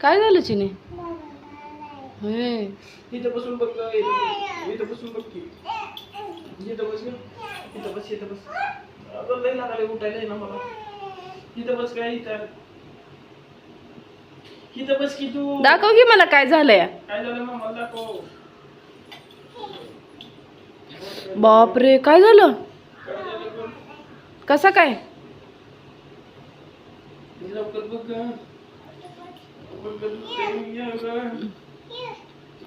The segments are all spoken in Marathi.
काय झालं चिने? इथं बसून बघ इथं बस. इथं बसून बघ की. इथं बस. इथं बस इथं बस. अगं लय लागायला उठायला आहे ना मला. इथं बस काय इथं? इथं बस की तू. दाखव की मला काय झालंय. काय झालं मला दाखव. बापरे काय झालं? कसा काय.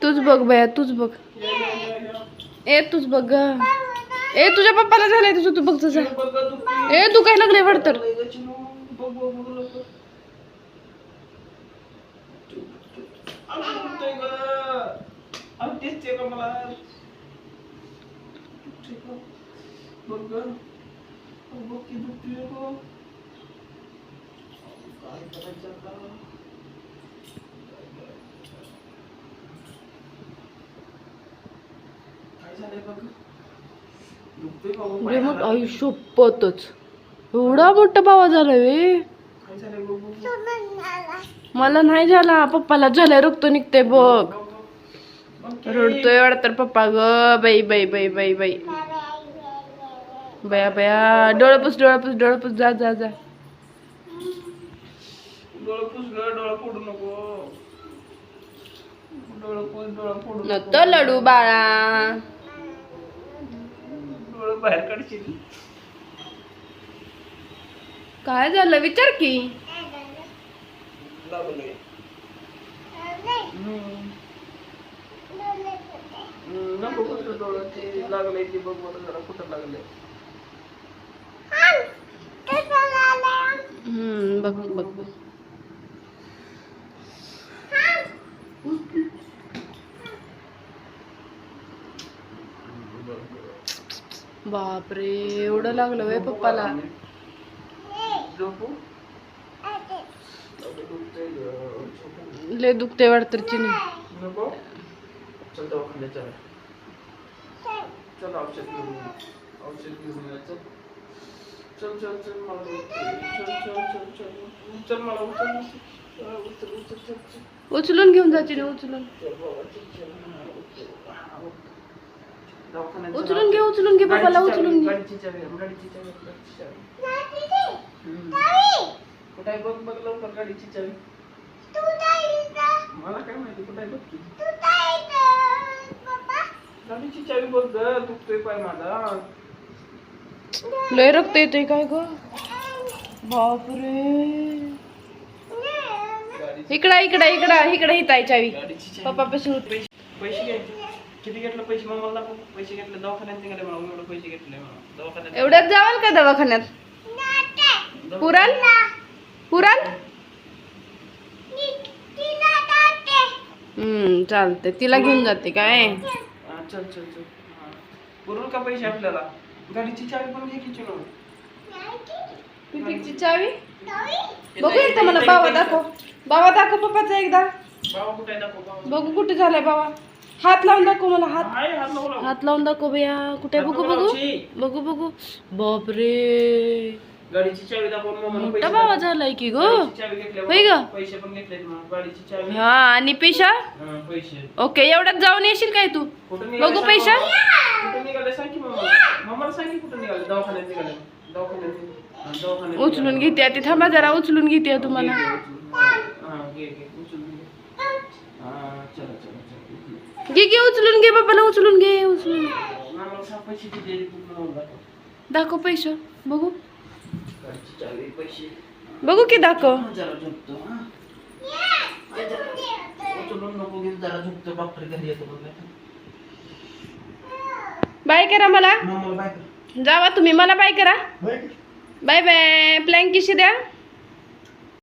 तूच बघ बया तूच बघ. ए तूच बघ ए तुझ्या पप्पाला झालंय तुझं तू बघ दुखतंय. ए तू काय लागले वाटतं मला. दुखतंय गं. बघ गं. अगं, बघ की दुखतंय गं. काय करायचं आता? काय झालंय बघ दुखतंय बाबा लय मोठ पायाला. आयुष्य पतच एवढा मोठा बाबा झाला वे. मला नाही झाला पप्पाला झालाय रक्त निघते बघ. रडतोय वाटतं पप्पा ग बाई बाई बाई बाई बाई बया बया. डोळं पुस डोळं पुस डोळं पुस जा जा जा. डोळं पुस गं, डोळं फोडू नको. डोळं पुस डोळं फोडू नको. लडू बाळा. डोळं बाहेर काढशील. काय झालं? विचार की. नको कुठं डोळं ते लागलंय ते बघ बरं जरा कुठं लागलंय हम्म बघ बघ. बापरे एवढं लागलं वय पप्पाला. लय दुखते वाटतं चिनी नको. औषध घेऊन औषध घेऊन चल चल चल मला. चल चल चल चल चल मला उचल उचल. हा, उचल उचल चल चल उचलून घेऊन जा चिनी उचलून हा, उचल. हा, उचल. उचलून घे उचलून घे गाडीची उचलून घे. कुठं आहे बघ बघ लवकर गाडीची चावी मला काय माहिती कुठं आहे बघ गाडीची चावी बघ ग दुखतोय पाय माझा लय रक्त येते काय ग? बापरे. इकडा इकडा इकडा इकडा ही ताई चावी पप्पा पैसे पैसे घ्यायचे किती घेतलं पैसे? पैसे घेतले दवाखान्यात निघाले एवढं पैसे घेतले दवाखान्यात एवढ्यात जावाल का दवाखान्यात? दवा- पुराल पुराल हम्म चालते तिला घेऊन जाते काय? चल चल चल. पुरवल का पैसे आपल्याला? गाडीची चावी पण घे की चिनो पिपिकची चावी? बघू एकदा मला बाबा दाखव. बाबा दाखव पप्पाचा एकदा. बाबा कुठे आहे दाखव बाबा. बघू कुठे झालाय बाबा. हात लावून दाखव मला हात. आहे हात. हात लावून दाखव बया कुठे बघू बघू. बघू बघू. बापरे. गाडीची चावी मोठा पैसे बाबा दाखव. झालाय की ग गाडीची चावी घेतल्यावर होय ग? पैसे पण घेतले गाडीची चावी हा आणि पैसा हा, पैसे ओके एवढ्यात जाऊन येशील काय तू निघाले बघू सांग पैसा मला. कुठं निघाले सांग की मम्मा मम्माला सांग की कुठं निघाले दवाखान्यात निघाले दवाखान्यात निघाले. हा, दवाखान्यात उचलून निघाले. घेते ती थांबा जरा उचलून घेते तुम्हाला घे, घे, उचलून. हा, घे, घे, उचलून घे. हा, चला, चला, चला. घे घे उचलून घे बाबाला उचलून घे उचलून घे. आम्हाला सांग पैसे किती आहे ते पूर्ण मला दाखव. पैसे बघू. बघू की दाखव. बाय करा मला. जावा तुम्ही मला बाय करा बाय कर. बाय बाय प्लॅन किशी द्या